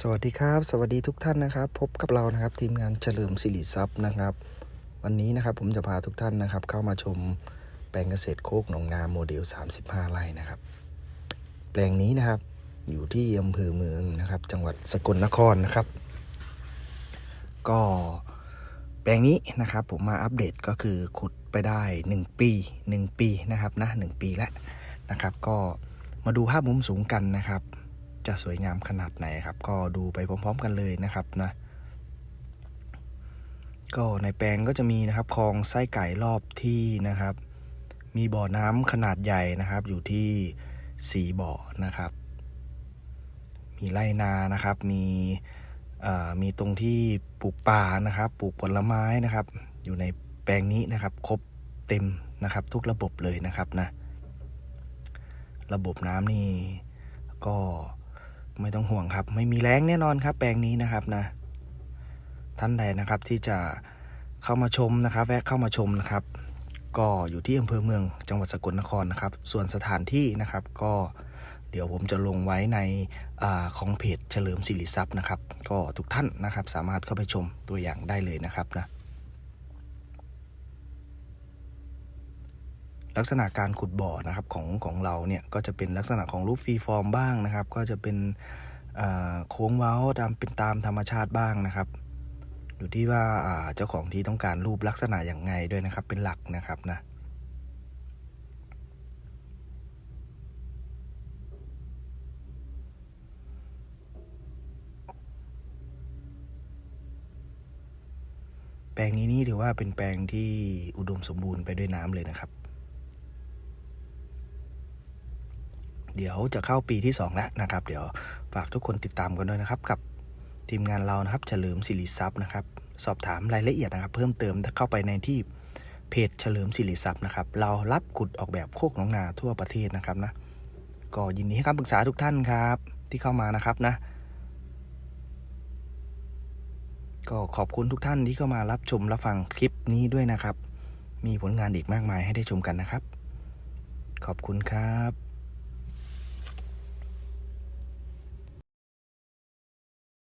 สวัสดีครับ สวัสดีทุกท่านนะครับ พบกับเรานะครับทีมงานเฉลิมสิริทรัพย์นะครับ วันนี้นะครับผมจะพาทุกท่านนะครับ เข้ามาชมแปลงเกษตรโคกหนองนาโมเดล 35 ไร่นะครับ แปลงนี้นะครับ อยู่ที่อำเภอเมืองนะครับ จังหวัดสกลนครนะครับ ก็แปลงนี้นะครับผมมาอัปเดตก็คือขุดไปได้ 1 ปี 1 ปีนะครับนะ1ปีแล้วนะครับ ก็มาดูภาพมุมสูงกันนะครับ จะสวยงามขนาดไหนครับ ก็ดูไปพร้อม ๆ กันเลยนะครับนะ ก็ในแปลงก็จะมีนะครับคลองไส้ไก่รอบที่นะครับ มีบ่อน้ำขนาดใหญ่นะครับ อยู่ที่สีบ่อนะครับ มีไรนานะครับ มีเอ่อมีตรงที่ปลูกป่านะครับ ปลูกผลไม้นะครับ อยู่ในแปลงนี้นะครับ ครบเต็มนะครับ ทุกระบบเลยนะครับนะ ระบบน้ำนี่ก็ ไม่ต้องห่วงครับ ไม่มีแรงแน่นอนครับ แปลงนี้นะครับนะ ท่านใดนะครับที่จะเข้ามาชมนะครับ แวะเข้ามาชมนะครับ ก็อยู่ที่อำเภอเมืองจังหวัดสกลนครนะครับ ส่วนสถานที่นะครับ ก็เดี๋ยวผมจะลงไว้ในอของเพจเฉลิมสิริทรัพย์นะครับ ก็ทุกท่านนะครับ สามารถเข้าไปชมตัวอย่างได้เลยนะครับนะ ลักษณะการขุดบ่อนะครับของของเราเนี่ยก็จะเป็นลักษณะของรูปฟรีฟอร์มบ้างนะครับ ก็จะเป็นโค้งเว้าตามเป็นตามธรรมชาติบ้างนะครับ อยู่ที่ว่าอ่าเจ้าของที่ต้องการรูปลักษณะอย่างไงด้วยนะครับ เป็นหลักนะครับนะแปลงนี้นี่ถือว่าเป็นแปลงที่อุดมสมบูรณ์ไปด้วยน้ำเลยนะครับ เดี๋ยวจะเข้าปีที่ 2 แล้วนะครับ เดี๋ยวฝากทุกคนติดตามกันด้วยนะครับ กับทีมงานเรานะครับเฉลิมสิริทรัพย์นะครับ สอบถามรายละเอียดนะครับ เพิ่มเติมเข้าไปในที่เพจเฉลิมสิริทรัพย์นะครับ เรารับขุดออกแบบโคกหนองนาทั่วประเทศนะครับนะก็ยินดีให้คำปรึกษาทุกท่านครับ ที่เข้ามานะครับนะ ก็ขอบคุณทุกท่านที่เข้ามารับชมรับฟังคลิปนี้ด้วยนะครับ มีผลงานอีกมากมายให้ได้ชมกันนะครับ ขอบคุณครับ